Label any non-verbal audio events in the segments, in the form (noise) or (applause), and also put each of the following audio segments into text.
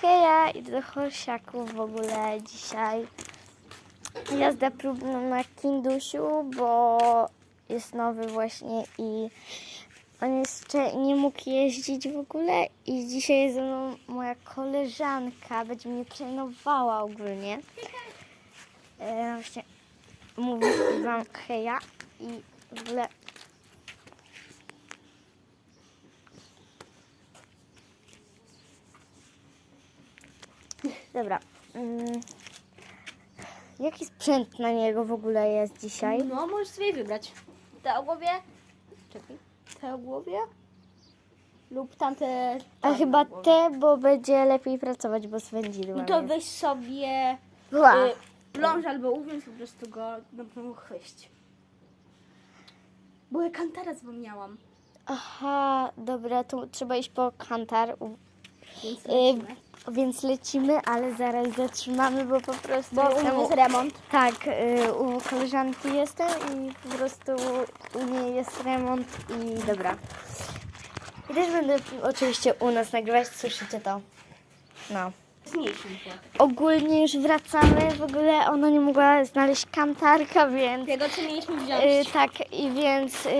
Heja, idę do Horsiaków w ogóle dzisiaj. Jazda próbna na Kindusiu, bo jest nowy właśnie i on jeszcze nie mógł jeździć w ogóle i dzisiaj jest ze mną moja koleżanka, będzie mnie trenowała ogólnie. E, właśnie mówi wam heja i w ogóle Dobra. Mm. Jaki sprzęt na niego w ogóle jest dzisiaj? No, możesz sobie wybrać. Te o głowie. Czekaj. Te o głowie. Lub tamte. A chyba głowie. te, bo będzie lepiej pracować, bo swędzidłem No to jest. weź sobie y, pląż albo uwiąż po prostu go do no, chwyść. Bo ja kantara zapomniałam. Aha, dobra, to trzeba iść po kantar, Więc y. więc lecimy, ale zaraz zatrzymamy, bo po prostu Bo u jestem mnie jest remont. Tak, y, u koleżanki jestem i po prostu u niej jest remont i dobra. I też będę oczywiście u nas nagrywać, słyszycie to. No. Zmniejszą się. Ogólnie już wracamy, w ogóle ona nie mogła znaleźć kantarka, więc Tego co mieliśmy y, wziąć. tak i więc y,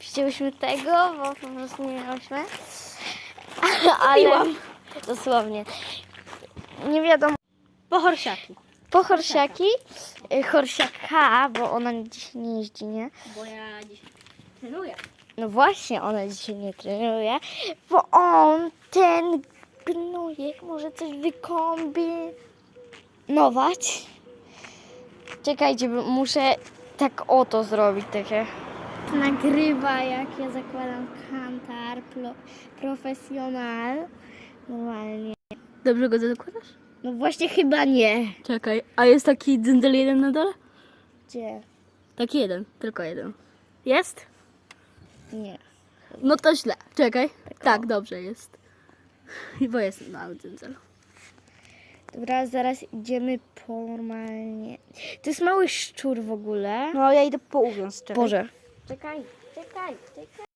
wzięłyśmy tego, bo po prostu nie miałyśmy. (laughs) Ale Kupiłam. Dosłownie. Nie wiadomo. Po horsiaki. Po horsiaki, y, horsiaka, bo ona dziś nie jeździ, nie? Bo ja dziś trenuję. No właśnie, ona dzisiaj nie trenuje, bo on, ten gnojek, może coś wykombinować. Czekajcie, bo muszę tak oto zrobić takie. Nagrywa, jak ja zakładam kantar pro, profesjonal. Normalnie. Dobrze go zakładasz? No właśnie chyba nie. Czekaj, a jest taki dyndel jeden na dole? Gdzie? Taki jeden, tylko jeden. Jest? Nie. No to źle. Czekaj. Tak, dobrze jest. (laughs) Bo jest mały dyndel. Dobra, zaraz idziemy po normalnie. To jest mały szczur w ogóle. No ja idę po uwiąz, czekaj. Boże. Czekaj, czekaj, czekaj.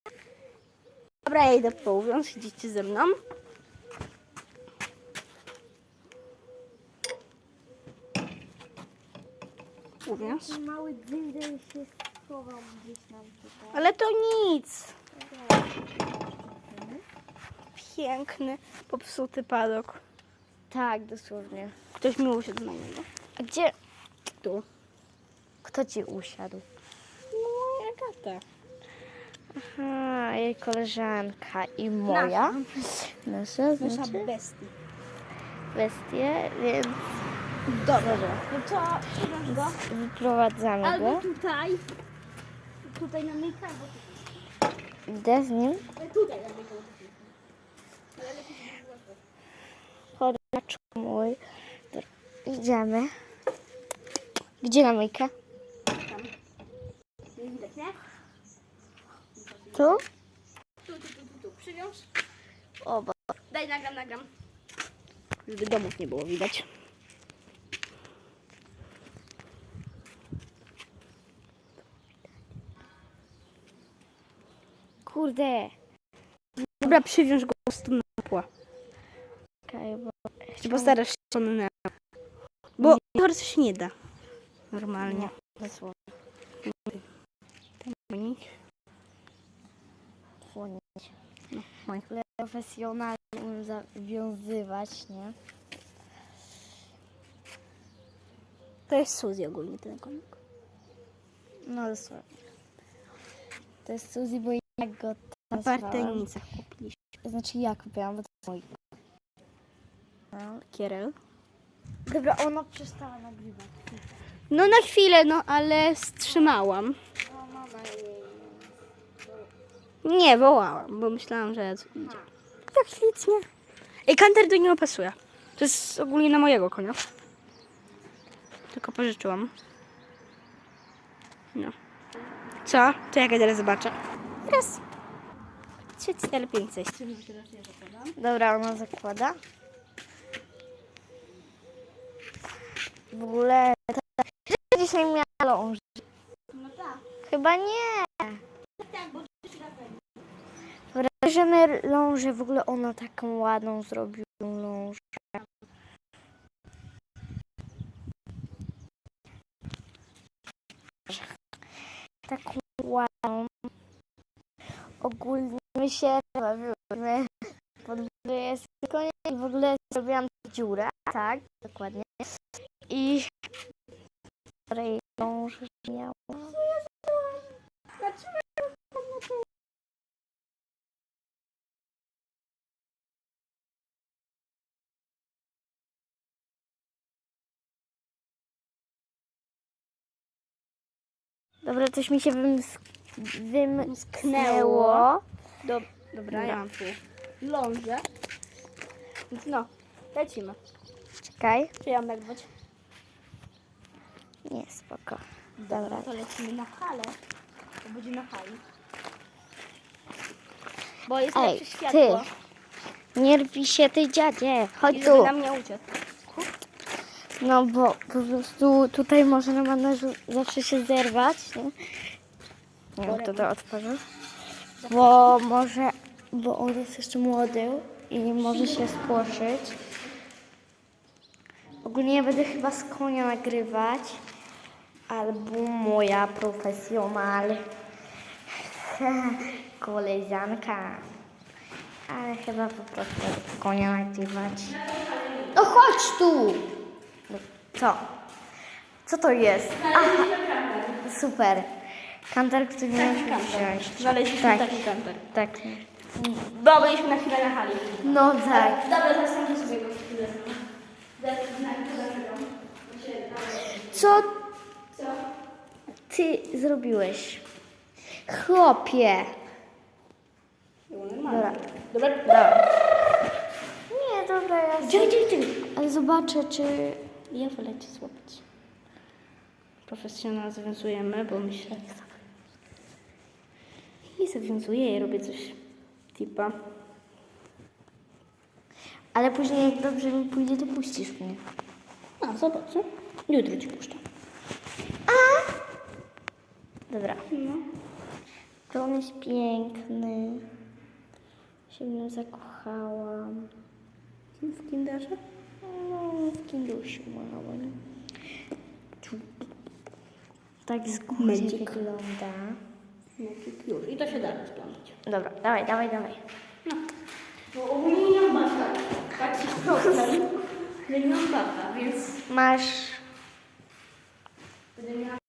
Dobra, ja idę po uwiąz, idziecie ze mną. Uwiąz. Mały dzyndel się schował gdzieś nam tutaj. Ale to nic. Piękny, popsuty padok. Tak, dosłownie. Ktoś mi usiadł na niego. A gdzie? Tu. Kto ci usiadł? No, Agata. Aha, jej koleżanka i moja. Nasza, Nasza znaczy bestia. bestie, więc Dobra. No to uwiąż go. wyprowadzamy Albo go. tutaj. Tutaj na myjkę, albo Idę z nim. tutaj. Tutaj na myjkę. Chodacz mój. Dobra, Idziemy. Gdzie na myjkę? Nie widać, nie? Tu? Tu, tu, tu, tu, tu. Przywiąż. O, bo Daj, nagram, nagram. Żeby domów nie było widać. Kurde. Dobra, przywiąż go po prostu na pła. Czekaj, bo Czy postarasz się na... Bo to się nie da. Normalnie. dosłownie Mniej. słonić. No, moje. Profesjonalnie umiem zawiązywać, nie? To jest Suzy ogólnie ten konik. No dosłownie. To jest Suzy, bo jak go nazwałam. partenicach kupiliśmy. Znaczy ja kupiłam, bo to jest mój. No. Kierel. Dobra, ona przestała nagrywać. No na chwilę, no ale wstrzymałam. O, mama jej. Nie, wołałam, bo myślałam, że idzie. Tak ślicznie. Ej, kanter do niego pasuje. To jest ogólnie na mojego konia. Tylko pożyczyłam. No. Co? To jak ja teraz zobaczę? Teraz 3, 4, 5, Dobra, ona zakłada. W ogóle tak. dzisiaj miała ląż. No tak. Chyba nie. Tak, bo Wrażemy lążę, w ogóle ona taką ładną zrobiła lążę. Taką ładną. Ogólnie my się bawiłyśmy. Pod górę jest koniec w ogóle zrobiłam dziurę, tak, dokładnie. I której mąż miał. Dobra, coś mi się wymsk- wymsknęło. Do, dobra, ja mam tu lążę. Więc no, lecimy. Czekaj. Czy ja mam nagrywać? Nie, spoko. Dobra. To lecimy na halę. To będzie na hali. Bo jest Ej, lepsze światło. Nie rwij się, ty dziadzie. Chodź I tu. na mnie uciekł. No bo po prostu tutaj może na zawsze się zerwać, nie? Nie, to to otworzę. Bo może, bo on jest jeszcze młody i może się spłoszyć. Ogólnie będę chyba z konia nagrywać. Albo moja profesjonal. (laughs) Koleżanka. Ale chyba po prostu z konia nagrywać. No chodź tu! No, Co? Co to jest? Aha, super. Kantar, który nie Taki musi kanter. wziąć. Znaleźliśmy Tak. taki kanter. Tak. Bo byliśmy na chwilę na hali. No tak. Dobra, zastąpię sobie go chwilę. Co Co? ty zrobiłeś? Chłopie. Dobra. Dobra. Dobra. Nie, dobra, ja... Gdzie, gdzie, gdzie? Ale zobaczę, czy... Ja wolę cię złapać. Profesjonal zawiązujemy, bo myślę... I zawiązuję i robię coś typa. Ale później jak dobrze mi pójdzie, to puścisz mnie. A, zobacz, co? Jutro ci puszczę. Dobra. No. To on jest piękny. Się w nim zakochałam. W kinderze? No, w kindusiu małym. Tak z góry wygląda. Już. I to się da rozglądać. Dobra, dawaj, dawaj, dawaj. No. Bo ogólnie nie mam bata. Taki problem, że nie mam bata, więc Masz... będę miała